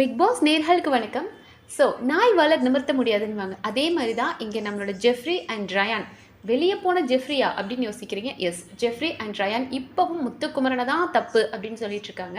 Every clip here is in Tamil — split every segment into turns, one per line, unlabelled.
பிக் பாஸ் நேர்களுக்கு வணக்கம். ஸோ நாய் வளர் நிமிர்த்த முடியாதுன்னுவாங்க. அதே மாதிரி தான் இங்கே நம்மளோட ஜெஃப்ரி அண்ட் ரயான் வெளியே போன ஜெஃப்ரியா அப்படின்னு யோசிக்கிறீங்க? எஸ் ஜெஃப்ரி அண்ட் ரயான் இப்போவும் முத்துக்குமரனை தான் தப்பு அப்படின்னு சொல்லிட்டு இருக்காங்க.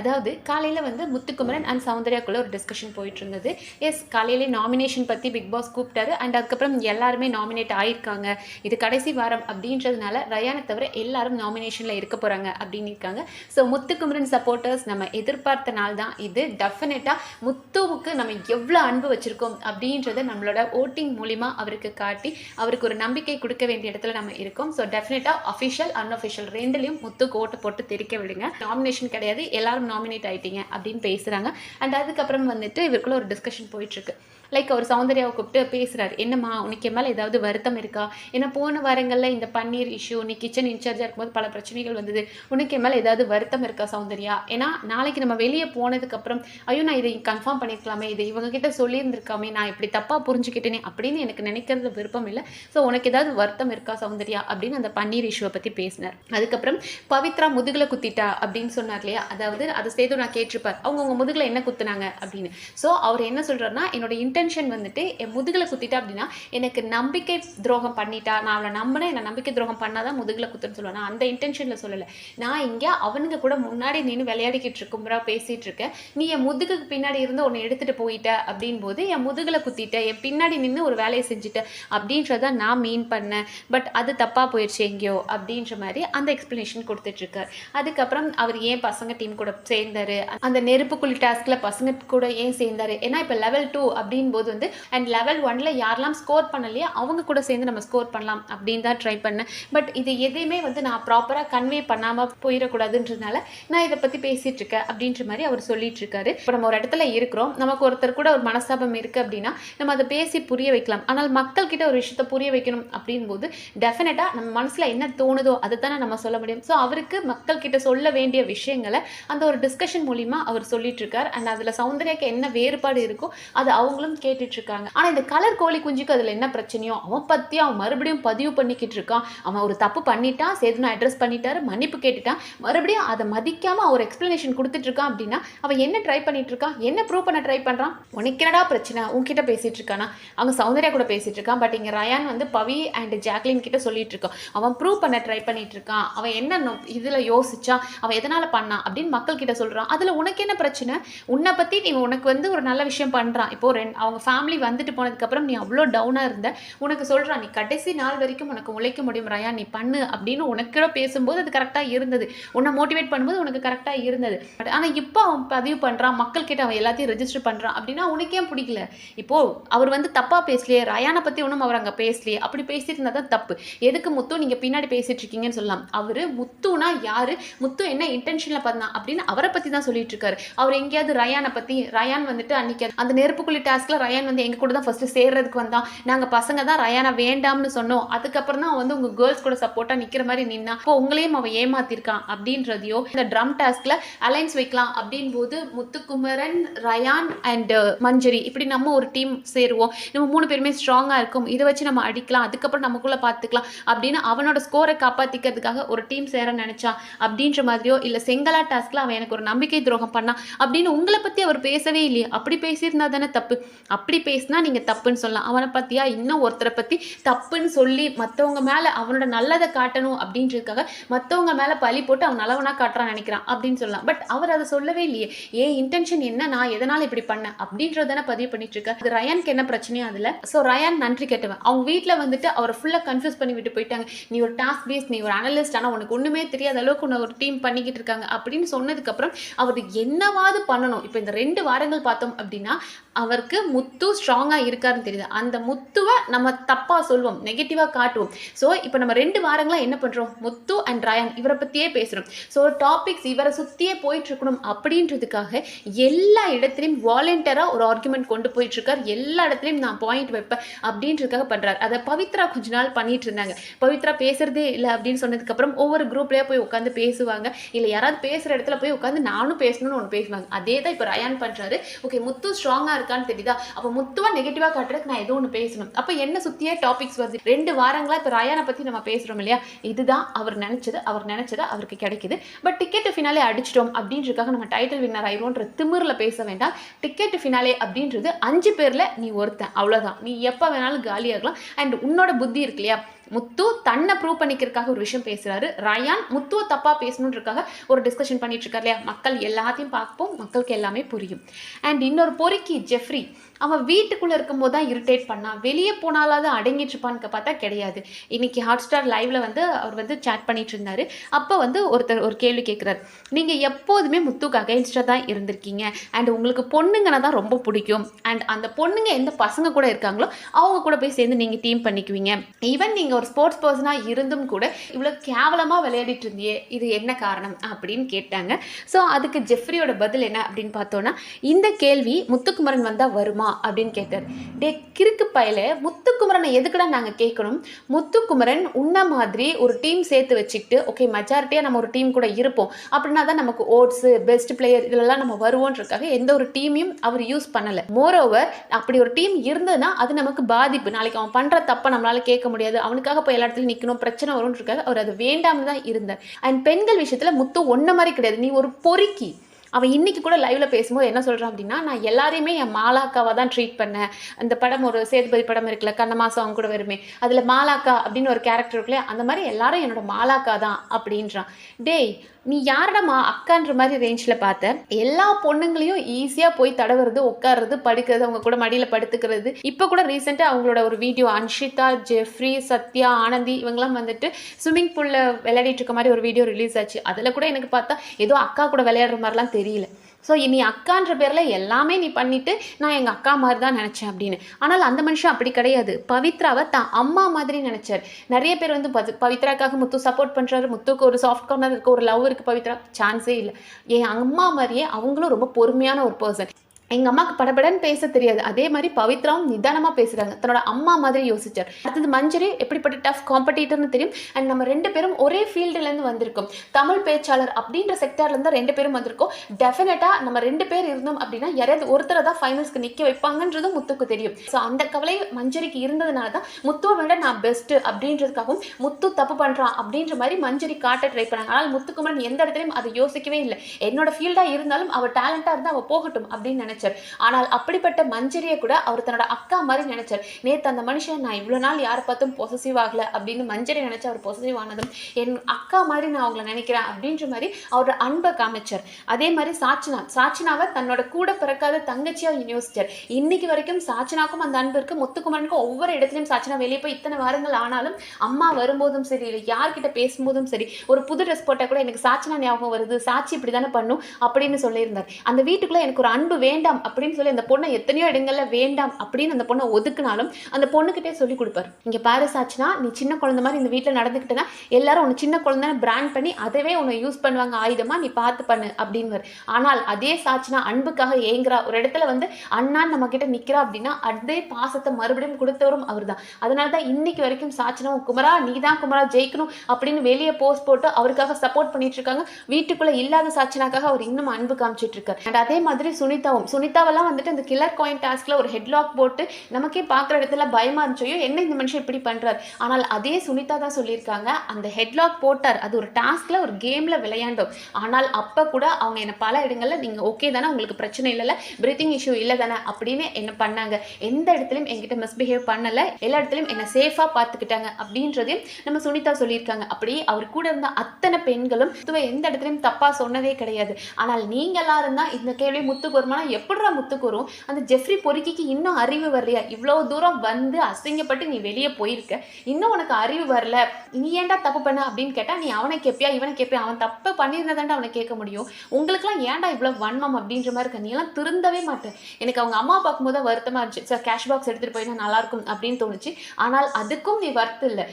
அதாவது காலையில் வந்து முத்துக்குமரன் அண்ட் சௌந்தர்யாக்குள்ள ஒரு டிஸ்கஷன் போயிட்டு இருந்தது எஸ் காலையிலே நாமினேஷன் பற்றி பிக் பாஸ் கூப்பிட்டாரு. அண்ட் அதுக்கப்புறம் எல்லாருமே நாமினேட் ஆயிருக்காங்க. இது கடைசி வாரம் அப்படின்றதுனால ரயானை தவிர எல்லாரும் நாமினேஷனில் இருக்க போகிறாங்க அப்படின்னு இருக்காங்க. ஸோ முத்துக்குமரன் சப்போர்ட்டர்ஸ் நம்ம எதிர்பார்த்த நாள் தான் இது. டெஃபினட்டாக முத்துவுக்கு நம்ம எவ்வளோ அன்பு வச்சுருக்கோம் அப்படின்றத நம்மளோட ஓட்டிங் மூலிமா அவருக்கு காட்டி அவருக்கு ஒரு நம்பிக்கை கொடுக்க வேண்டிய இடத்துல நம்ம இருக்கோம். ஸோ டெஃபினட்டாக அஃபிஷியல் அன்அஃபிஷியல் ரெண்டுலேயும் முத்துக்கு ஓட்டு போட்டு தெரிக்க விடுங்க. நாமினேஷன் கிடையாது. எல்லாரும் நாமினேட் ஆயிட்டீங்க அப்படின்னு பேசுகிறாங்க அண்ட் அதுக்கப்புறம் வந்துட்டு இவருக்குள்ள ஒரு டிஸ்கஷன் போயிட்டுருக்கு லைக் அவர் சௌந்தர்யாவை கூப்பிட்டு பேசுகிறார் என்னம்மா உனக்கு என் மேலே ஏதாவது வருத்தம் இருக்கா? ஏன்னா போன வாரங்களில் இந்த பன்னீர் இஷ்யூ நீ கிச்சன் இன்சார்ஜாக இருக்கும்போது பல பிரச்சனைகள் வந்தது. உனக்கு மேலே ஏதாவது வருத்தம் இருக்கா சௌந்தர்யா? ஏன்னா நாளைக்கு நம்ம வெளியே போனதுக்கப்புறம் ஐயோ நான் இதை கன்ஃபார்ம் பண்ணியிருக்கலாமே இதை இவங்க கிட்ட சொல்லியிருந்திருக்காமே. நான் இப்படி தப்பாக புரிஞ்சுக்கிட்டேனே. அப்படின்னு எனக்கு நினைக்கிறது விருப்பம் இல்லை. ஸோ உனக்கு ஏதாவது வருத்தம் இருக்கா சௌந்தர்யா? அப்படின்னு அந்த பன்னீர் இஷ்யூவை பற்றி பேசினார். அதுக்கப்புறம் பவித்ரா முதுகில் குத்திட்டா? அப்படின்னு சொன்னார் இல்லையா? அதாவது அதை சேர்த்து நான் கேட்டிருப்பார். அவங்க உங்கள் முதுகில் என்ன குத்துனாங்க? அப்படின்னு. ஸோ அவர் என்ன சொல்றாருன்னா என்னோட இன்டென்ஷன் வந்துட்டு என் முதுகில் குத்திட்டா அப்படின்னா எனக்கு நம்பிக்கை துரோகம் பண்ணிட்டா நான் அவளை நம்பினேன் என்னை நம்பிக்கை துரோகம் பண்ணால் தான் முதுகில் குத்துன்னு சொல்லுவேன் நான் அந்த இன்டென்ஷனில் சொல்லலை. நான் இங்கே அவனுங்க கூட முன்னாடி நின்று விளையாடிக்கிட்டு இருக்கும்புறா பேசிகிட்டு இருக்கேன். நீ என் முதுகுக்கு பின்னாடி இருந்து உன்னை எடுத்துகிட்டு போயிட்ட அப்படின் போது என் முதுகில் குத்திட்ட என் பின்னாடி நின்று ஒரு வேலையை செஞ்சுட்ட அப்படின்றத நான் மீன் பண்ணேன். பட் அது தப்பாக போயிடுச்சு எங்கேயோ அப்படின்ற மாதிரி அந்த எக்ஸ்ப்ளனேஷன் கொடுத்துட்ருக்கார் அதுக்கப்புறம் அவர் ஏன் பசங்க டீம் கூட சேர்ந்தார்? அந்த நெருப்புக்குழி டாஸ்கில் பசங்க கூட ஏன் சேர்ந்தார்? ஏன்னா இப்போ லெவல் டூ அப்படின்னு போது வந்து அண்ட் லெவல் ஒன்ல யாரெல்லாம் ஸ்கோர் பண்ணலையோ அவங்க கூட சேர்ந்து நம்ம ஸ்கோர் பண்ணலாம் அப்படின்னு தான் ட்ரை பண்ணேன். பட் இது எதையுமே வந்து நான் ப்ராப்பராக கன்வே பண்ணாமல் போயிடக்கூடாதுன்றதுனால நான் இதை பற்றி பேசிட்டு இருக்கேன் அப்படின்ற மாதிரி அவர் சொல்லிட்டு இருக்காரு. இப்போ நம்ம ஒரு இடத்துல இருக்கிறோம் நமக்கு ஒருத்தர் கூட ஒரு மனஸ்தாபம் இருக்குது அப்படின்னா நம்ம அதை பேசி புரிய வைக்கலாம். ஆனால் மக்கள் கிட்ட ஒரு விஷயத்த புரிய வைக்கணும் அப்படின் போது டெஃபினட்டாக நம்ம மனசில் என்ன தோணுதோ அதை தானே நம்ம சொல்ல முடியும். ஸோ அவருக்கு மக்கள் கிட்ட சொல்ல வேண்டிய விஷயங்களை அந்த ஒரு டிஸ்கஷன் மூலிமா அவர் சொல்லிட்டு இருக்கார். அண்ட் அதில் சௌந்தர்யாக்கு என்ன வேறுபாடு இருக்கோ அது அவங்களும் கேட்டுட்டு இருக்காங்க. ஆனால் இந்த கலர் கோழி குஞ்சுக்கு அதில் என்ன பிரச்சனையோ அவன் பற்றி அவன் மறுபடியும் பதிவு பண்ணிக்கிட்டு இருக்கான். அவன் ஒரு தப்பு பண்ணிட்டான் சேதுனா அட்ரஸ் பண்ணிட்டாரு மன்னிப்பு கேட்டுட்டான். மறுபடியும் அதை மதிக்காமல் அவர் எக்ஸ்ப்ளனேஷன் கொடுத்துட்டு இருக்கான் அப்படின்னா அவன் என்ன ட்ரை பண்ணிட்டு இருக்கான்? என்ன ப்ரூவ் பண்ண ட்ரை பண்ணுறான் உனக்கு என்னடா பிரச்சனை? உன்கிட்ட பேசிட்டு இருக்கானா? அவன் சௌந்தர்யா கூட பேசிட்டு இருக்கான். பட் இங்கே ரயான் வந்து பவி அண்ட் ஜாக்லின் கிட்ட சொல்லிட்டு இருக்கான். அவன் ப்ரூவ் பண்ண ட்ரை பண்ணிட்டு இருக்கான். அவன் என்ன நோ- இதுல யோசிச்சான்? அவன் எதனால பண்ணான் அப்படின்னு மக்கள் கிட்ட சொல்றான். அதுல உனக்கு என்ன பிரச்சனை? உன்னை பத்தி நீ உனக்கு வந்து ஒரு நல்ல விஷயம் பண்றான். இப்போ ரெண்டு அவங்க ஃபேமிலி வந்துட்டு போனதுக்கப்புறம் நீ அவ்வளோ டவுனாக இருந்த. உனக்கு சொல்கிறான் நீ கடைசி நாள் வரைக்கும் உனக்கு உழைக்க முடியும் ரயா நீ பண்ணு அப்படின்னு உனக்கிட பேசும்போது அது கரெக்டாக இருந்தது. உன்னை மோட்டிவேட் பண்ணும்போது உனக்கு கரெக்டாக இருந்தது. பட் ஆனால் இப்போ அவன் பதிவு பண்ணுறான் மக்கள் கிட்ட அவன் எல்லாத்தையும் ரெஜிஸ்டர் பண்ணுறான் அப்படின்னா உனக்கே பிடிக்கல. இப்போது அவர் வந்து தப்பாக பேசலையே ரயானை பற்றி ஒன்றும் அவர் அங்கே பேசலையே அப்படி பேசிட்டு இருந்தால் தான் தப்பு. எதுக்கு முத்து நீங்கள் பின்னாடி பேசிட்டு இருக்கீங்கன்னு சொல்லலாம். அவர் முத்துனா யார்? முத்து என்ன இன்டென்ஷனில் பண்ணா அப்படின்னு அவரை பற்றி தான் சொல்லிட்டு இருக்காரு. அவர் எங்கேயாவது ரயானை பற்றி ரயான் வந்துட்டு அன்னைக்கு அந்த நெருப்புக்குள்ளி டாஸ்க்ல ரயான் வந்து எங்கள் கூட தான் ஃபஸ்ட்டு சேர்றதுக்கு வந்தான் நாங்கள் பசங்க தான் ரயானை வேண்டாம்னு சொன்னோம். அதுக்கப்புறம் தான் அவன் வந்து உங்கள் கேர்ள்ஸ் கூட சப்போர்ட்டாக நிற்கிற மாதிரி நின்னா. இப்போ உங்களையும் அவன் ஏமாத்திருக்கான் அப்படின்றதையோ இந்த ட்ரம் டாஸ்கில் அலைன்ஸ் வைக்கலாம் அப்படின் போது Muthukumaran rayon and uh, Manjari இப்படி நம்ம ஒரு டீம் சேருவோம். நம்ம மூணு பேருமே ஸ்ட்ராங்காக இருக்கும். இதை வச்சு நம்ம அடிக்கலாம். அதுக்கப்புறம் நமக்குள்ளே பார்த்துக்கலாம் அப்படின்னு அவனோட ஸ்கோரை காப்பாற்றிக்கிறதுக்காக ஒரு டீம் சேர நினைச்சான் அப்படின்ற மாதிரியோ இல்லை செங்கலா டாஸ்கில் அவன் எனக்கு ஒரு நம்பிக்கை துரோகம் பண்ணான் அப்படின்னு உங்களை பற்றி அவர் பேசவே இல்லையே. அப்படி பேசியிருந்தா தானே தப்பு. அப்படி பேசினா நீங்கள் தப்புன்னு சொல்லலாம். அவனை பற்றியா இன்னும் ஒருத்தரை பற்றி தப்புன்னு சொல்லி மற்றவங்க மேலே அவனோட நல்லதை காட்டணும் அப்படின்றதுக்காக மற்றவங்க மேலே பழி போட்டு அவன் நல்லவனாக காட்டுறான் நினைக்கிறான் அப்படின்னு சொல்லலாம். பட் அவர் அதை சொல்லவே இல்லையே. ஏன் இன்டென்ஷன் என்ன? நான் எதனால் இப்படி பண்ணேன்? அப்படின்றதானே பதிவு பண்ணிட்டு இருக்க அது ரயானுக்கு என்ன பிரச்சனையும் அதில். ஸோ ரயான் நன்றி கேட்டவன். அவங்க வீட்டில் வந்துட்டு அவரை ஃபுல்லாக கன்ஃபியூஸ் பண்ணி விட்டு போயிட்டாங்க. நீ ஒரு டாஸ்க் பேஸ் நீ ஒரு அனலிஸ்ட் ஆனால் உனக்கு ஒன்றுமே தெரியாத அளவுக்கு உன்னை ஒரு டீம் பண்ணிக்கிட்டு இருக்காங்க. அப்படின்னு சொன்னதுக்கப்புறம் அவர் என்னவாவது பண்ணணும். இப்போ இந்த ரெண்டு வாரங்கள் பார்த்தோம் அப்படின்னா அவருக்கு முத்து ஸ்ட்ராங்காக இருக்காருன்னு தெரியுது. அந்த முத்துவை நம்ம தப்பாக சொல்வோம் நெகட்டிவாக காட்டுவோம். ஸோ இப்போ நம்ம ரெண்டு வாரங்களாக என்ன பண்ணுறோம் முத்து அண்ட் ரயான் இவரை பற்றியே பேசுகிறோம் ஸோ டாபிக்ஸ் இவரை சுற்றியே போயிட்டுருக்கணும் அப்படின்றதுக்காக எல்லா இடத்துலையும் வாலண்டியராக ஒரு ஆர்குமெண்ட் கொண்டு போயிட்டுருக்கார். எல்லா இடத்துலையும் நான் பாயிண்ட் வைப்பேன் அப்படின்றதுக்காக பண்ணுறாரு அதை பவித்ரா கொஞ்ச நாள் பண்ணிட்டு இருந்தாங்க. பவித்ரா பேசுகிறதே இல்லை அப்படின்னு சொன்னதுக்கப்புறம் ஒவ்வொரு குரூப்லேயே போய் உட்காந்து பேசுவாங்க. இல்லை யாராவது பேசுகிற இடத்துல போய் உட்காந்து நானும் பேசணும்னு ஒன்று பேசுவாங்க. அதே தான் இப்போ ரயான் பண்ணுறாரு ஓகே முத்து ஸ்ட்ராங்காக இருக்கான்னு தெரியுதா? அப்போ முத்துவா நெகட்டிவாக காட்டுறதுக்கு நான் ஏதோ ஒன்று பேசணும். அப்போ என்ன சுற்றியே டாபிக்ஸ் வருது? ரெண்டு வாரங்களா இப்போ ரயானை பற்றி நம்ம பேசுகிறோம் இல்லையா? இதுதான் அவர் நினச்சது அவர் நினச்சது அவருக்கு கிடைக்குது. பட் டிக்கெட்டு ஃபினாலே அடிச்சிட்டோம் அப்படின்றதுக்காக நம்ம டைட்டில் வின்னர் ஆயிரோன்ற திமிரில் பேச வேண்டாம். டிக்கெட்டு ஃபினாலே அப்படின்றது அஞ்சு பேரில் நீ ஒருத்தன். அவ்வளோதான் நீ எப்போ வேணாலும் காலியாகலாம். அண்ட் உன்னோட புத்தி இருக்கு இல்லையா? முத்து தன்னை ப்ரூவ் பண்ணிக்கிறதுக்காக ஒரு விஷயம் பேசுறாரு. ரயான் முத்துவை தப்பா பேசணுன்றதுக்காக ஒரு டிஸ்கஷன் பண்ணிட்டு இருக்காரு இல்லையா? மக்கள் எல்லாத்தையும் பார்ப்போம். மக்களுக்கு எல்லாமே புரியும். அண்ட் இன்னொரு பொறுக்கி ஜெஃப்ரி அவன் வீட்டுக்குள்ளே இருக்கும்போது தான் இரிட்டேட் பண்ணான் வெளியே போனாலாவது அடங்கிட்டு இருப்பான்னு பார்த்தா கிடையாது. இன்னைக்கு ஹாட் ஸ்டார் லைவ்ல வந்து அவர் வந்து சேட் பண்ணிட்டு இருந்தாரு. அப்போ வந்து ஒருத்தர் ஒரு கேள்வி கேட்குறாரு நீங்கள் எப்போதுமே முத்துக்கு அகைன்ஸ்டாக தான் இருந்திருக்கீங்க. அண்ட் உங்களுக்கு பொண்ணுங்கன்னா தான் ரொம்ப பிடிக்கும். அண்ட் அந்த பொண்ணுங்க எந்த பசங்க கூட இருக்காங்களோ அவங்க கூட போய் சேர்ந்து நீங்கள் டீம் பண்ணிக்குவீங்க. ஈவன் நீங்கள் நீங்கள் ஒரு ஸ்போர்ட்ஸ் பர்சனாக இருந்தும் கூட இவ்வளோ கேவலமாக விளையாடிட்டு இருந்தியே இது என்ன காரணம் அப்படின்னு கேட்டாங்க. ஸோ அதுக்கு ஜெஃப்ரியோட பதில் என்ன அப்படின்னு பார்த்தோன்னா இந்த கேள்வி முத்துக்குமரன் வந்தால் வருமா அப்படின்னு கேட்டார். டே கிறுக்கு பயல முத்துக்குமரனை எதுக்குடா நாங்கள் கேட்கணும்? முத்துக்குமரன் உன்ன மாதிரி ஒரு டீம் சேர்த்து வச்சுக்கிட்டு ஓகே மெஜாரிட்டியாக நம்ம ஒரு டீம் கூட இருப்போம். அப்படின்னா தான் நமக்கு ஓட்ஸு பெஸ்ட் பிளேயர் இதெல்லாம் நம்ம வருவோன்றக்காக எந்த ஒரு டீமையும் அவர் யூஸ் பண்ணலை. மோரோவர் அப்படி ஒரு டீம் இருந்ததுன்னா அது நமக்கு பாதிப்பு. நாளைக்கு அவன் பண்ணுற தப்பை நம்மளால் கேட்க முடியாது. அவனுக்கு அவருக்காக போய் எல்லா இடத்துலையும் நிற்கணும் பிரச்சனை வரும்ன்றதுக்காக அவர் அது வேண்டாம்னு தான் இருந்தார். அண்ட் பெண்கள் விஷயத்தில் முத்து ஒன்றை மாதிரி கிடையாது. நீ ஒரு பொறுக்கி. அவன் இன்னைக்கு கூட லைவ்ல பேசும்போது என்ன சொல்றான் அப்படின்னா நான் எல்லாரையுமே என் மாலாக்காவாக தான் ட்ரீட் பண்ணேன். அந்த படம் ஒரு சேதுபதி படம் இருக்குல்ல கண்ணமாசம் அவங்க கூட வருமே. அதுல மாலாக்கா அப்படின்னு ஒரு கேரக்டர் இருக்குல்ல அந்த மாதிரி எல்லாரும் என்னோட மாலாக்கா தான் அப்படின்றான். டேய் நீ யாரடமா அக்கான்ற மாதிரி ரேஞ்சில் பார்த்த? எல்லா பொண்ணுங்களையும் ஈஸியாக போய் தடவுறது உட்காருறது படுக்கிறது அவங்க கூட மடியில் படுத்துக்கிறது. இப்போ கூட ரீசெண்டாக அவங்களோட ஒரு வீடியோ அன்ஷிதா ஜெஃப்ரி சத்யா ஆனந்தி இவங்கெல்லாம் வந்துட்டு ஸ்விம்மிங் பூலில் விளையாடிட்டு இருக்க மாதிரி ஒரு வீடியோ ரிலீஸ் ஆச்சு. அதில் கூட எனக்கு பார்த்தா ஏதோ அக்கா கூட விளையாடுற மாதிரிலாம் தெரியல. ஸோ நீ அக்கான்ற பேரில் எல்லாமே நீ பண்ணிவிட்டு நான் எங்கள் அக்கா மாதிரி தான் நினச்சேன் அப்படின்னு. ஆனால் அந்த மனுஷன் அப்படி கிடையாது. பவித்ராவை தான் அம்மா மாதிரி நினச்சார். நிறைய பேர் வந்து பவி- பவித்ராக்காக முத்து சப்போர்ட் பண்ணுறாரு முத்துக்கு ஒரு சாஃப்ட் கார்னர் இருக்குது ஒரு லவ் இருக்குது பவித்ரா. சான்ஸே இல்லை. என் அம்மா மாதிரியே அவங்களும் ரொம்ப பொறுமையான ஒரு பர்சன் எங்கள் அம்மாவுக்கு படபடன்னு பேச தெரியாது. அதே மாதிரி பவித்ராவும் நிதானமாக பேசுகிறாங்க தன்னோட அம்மா மாதிரி யோசிச்சார். அடுத்தது மஞ்சரி எப்படிப்பட்ட டஃப் காம்படிட்டர்னு தெரியும். அண்ட் நம்ம ரெண்டு பேரும் ஒரே ஃபீல்டுலேருந்து வந்திருக்கோம். தமிழ் பேச்சாளர் அப்படின்ற செக்டார்லேருந்து ரெண்டு பேரும் வந்திருக்கோம். டெஃபினட்டாக நம்ம ரெண்டு பேர் இருந்தோம் அப்படின்னா யாராவது ஒருத்தரை தான் ஃபைனல்ஸ்க்கு நிற்க வைப்பாங்கன்றதும் முத்துக்கு தெரியும். ஸோ அந்த கவலை மஞ்சரிக்கு இருந்ததுனால தான் முத்துவை விட நான் பெஸ்ட்டு அப்படின்றதுக்காகவும் முத்து தப்பு பண்ணுறான் அப்படின்ற மாதிரி மஞ்சரி காட்ட ட்ரை பண்ணாங்க. ஆனால் முத்துக்குமரன் எந்த இடத்துலையும் அதை யோசிக்கவே இல்லை. என்னோட ஃபீல்டாக இருந்தாலும் அவள் டேலண்ட்டாக இருந்தால் அவள் போகட்டும் அப்படின்னு நினைச்சார். ஆனால் அப்படிப்பட்ட மஞ்சரியை கூட அவர் தன்னோட அக்கா மாதிரி நினைச்சார். நேத்து அந்த மனுஷன் நான் இவ்வளோ நாள் யாரை பார்த்தும் பொசசிவ் ஆகல அப்படின்னு மஞ்சரி நினைச்சு அவர் பொசசிவ் ஆனதும் என் அக்கா மாதிரி நான் அவங்கள நினைக்கிறேன் அப்படின்ற மாதிரி அவரோட அன்பை காமிச்சார். அதே மாதிரி சாச்சினா சாச்சினாவை தன்னோட கூட பிறக்காத தங்கச்சியாக யோசிச்சார் இன்னைக்கு வரைக்கும் சாச்சினாக்கும் அந்த அன்பு இருக்கு. முத்துக்குமரனுக்கும் ஒவ்வொரு இடத்துலையும் சாச்சினா வெளியே போய் இத்தனை வாரங்கள் ஆனாலும் அம்மா வரும்போதும் சரி இல்லை யார்கிட்ட பேசும்போதும் சரி ஒரு புது ட்ரெஸ் போட்டால் கூட எனக்கு சாச்சினா ஞாபகம் வருது சாட்சி இப்படி தானே பண்ணும் அப்படின்னு சொல்லியிருந்தார். அந்த வீட்டுக்குள்ளே எனக்கு ஒரு அன்பு வேண்டாம் அப்படின்னு சொல்லி அந்த பொண்ணை எத்தனையோ இடங்கள்ல வேண்டாம் அப்படின்னு அந்த பொண்ணை ஒதுக்குனாலும் அந்த பொண்ணுக்கிட்டே சொல்லி கொடுப்பாரு. இங்க பாரு சாச்சினா நீ சின்ன குழந்தை மாதிரி இந்த வீட்டில் நடந்துக்கிட்டனா எல்லாரும் உன்னை சின்ன குழந்தைன்னு பிராண்ட் பண்ணி அதவே உன்னை யூஸ் பண்ணுவாங்க. ஆயுதமா நீ பார்த்து பண்ணு அப்படின்னு ஆனால் அதே சாட்சினா அன்புக்காக ஏங்குறா. ஒரு இடத்துல வந்து அண்ணான்னு நம்ம கிட்ட நிக்கிறா அப்படின்னா அதே பாசத்தை மறுபடியும் கொடுத்தவரும் அவர்தான். அதனால தான் இன்னைக்கு வரைக்கும் சாச்சினாவும் குமரா நீ தான் குமரா ஜெயிக்கணும் அப்படின்னு வெளியே போஸ்ட் போட்டு அவருக்காக சப்போர்ட் பண்ணிட்டு இருக்காங்க. வீட்டுக்குள்ள இல்லாத சாச்சினாக்காக அவர் இன்னும் அன்பு காமிச்சிட்டு இருக்காரு. அண்ட் அதே மாதிரி சுனிதாவும் சுனிதாவெல்லாம் வந்துட்டு இந்த கில்லர் காயின் டாஸ்கில் ஒரு ஹெட்லாக் போட்டு நமக்கே பார்க்குற இடத்துல பயமாக இருந்துச்சோ என்ன இந்த மனுஷன் இப்படி பண்ணுறாரு ஆனால் அதே சுனிதா தான் சொல்லியிருக்காங்க. அந்த ஹெட்லாக் போட்டார். அது ஒரு டாஸ்கில் ஒரு கேமில் விளையாண்டோம். ஆனால் அப்போ கூட அவங்க என்னை பல இடங்களில் நீங்கள் ஓகே தானே உங்களுக்கு பிரச்சனை இல்லைல்ல பிரீத்திங் இஷ்யூ இல்லை தானே அப்படின்னு என்ன பண்ணாங்க. எந்த இடத்துலையும் என்கிட்ட மிஸ்பிஹேவ் பண்ணலை. எல்லா இடத்துலையும் என்னை சேஃபாக பார்த்துக்கிட்டாங்க அப்படின்றதையும் நம்ம சுனிதா சொல்லியிருக்காங்க. அப்படியே அவர் கூட இருந்த அத்தனை பெண்களும் எந்த இடத்துலையும் தப்பாக சொன்னதே கிடையாது. ஆனால் நீங்களாக இருந்தால் இந்த கேள்வி முத்துக்கு எப்போ எப்படிடா முத்துக்கு வரும் அந்த ஜெஃப்ரி பொறுக்கிக்கு இன்னும் அறிவு வரலையா? இவ்வளோ தூரம் வந்து அசிங்கப்பட்டு நீ வெளியே போயிருக்க. இன்னும் உனக்கு அறிவு வரல. நீ ஏன்டா தப்பு பண்ண அப்படின்னு கேட்டா நீ அவனை கேட்பியா இவனை கேட்பியா அவன் தப்பு பண்ணியிருந்ததாண்டா அவனை கேட்க முடியும். உங்களுக்குலாம் ஏன்டா இவ்வளோ வன்மம் அப்படின்ற மாதிரி இருக்க? நீ எல்லாம் திருந்தவே மாட்டேன் எனக்கு அவங்க அம்மா பார்க்கும்போது வருத்தமாக வருத்தமா இருந்துச்சு. சார் கேஷ் பாக்ஸ் எடுத்துகிட்டு போயினா நல்லா இருக்கும் அப்படின்னு தோணுச்சு. ஆனால் அதுக்கும் நீ வருத்தம் இல்லை.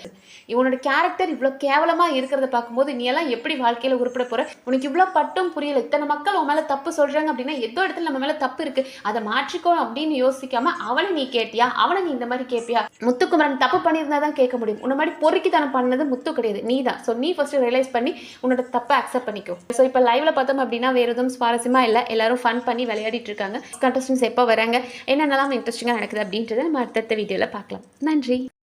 இவனோட கேரக்டர் இவ்வளோ கேவலமா இருக்கிறத பார்க்கும்போது நீ எல்லாம் எப்படி வாழ்க்கையில உருப்பிட போற? உனக்கு இவ்வளோ பட்டும் புரியல. இத்தனை மக்கள் உன் மேல தப்பு சொல்றாங்க அப்படின்னா எதோ இடத்துல நம்ம மேலே தப்பு இருக்குது அதை மாற்றிக்கோ அப்படின்னு யோசிக்காம அவனை நீ கேட்டியா? அவனை நீ இந்த மாதிரி கேட்பியா முத்துக்குமரன் தப்பு பண்ணியிருந்தா தான் கேட்க முடியும். உன்ன மாதிரி பொறுக்கித்தனம் பண்ணது முத்து கிடையாது. நீ தான். ஸோ நீ ஃபர்ஸ்ட் ரியலைஸ் பண்ணி உன்னோட தப்பை அக்செப்ட் பண்ணிக்கோ. ஸோ இப்போ லைவ்ல பார்த்தோம் அப்படின்னா வேற எதுவும் சுவாரஸ்யமா இல்லை. எல்லாரும் ஃபன் பண்ணி விளையாடிட்டு இருக்காங்க. கண்டஸ்டன்ஸ் எப்போ வராங்க? என்னென்னலாம் இன்ட்ரெஸ்டிங்காக நடக்குது அப்படின்றத நம்ம அடுத்தடுத்த வீடியோவில் பார்க்கலாம். நன்றி.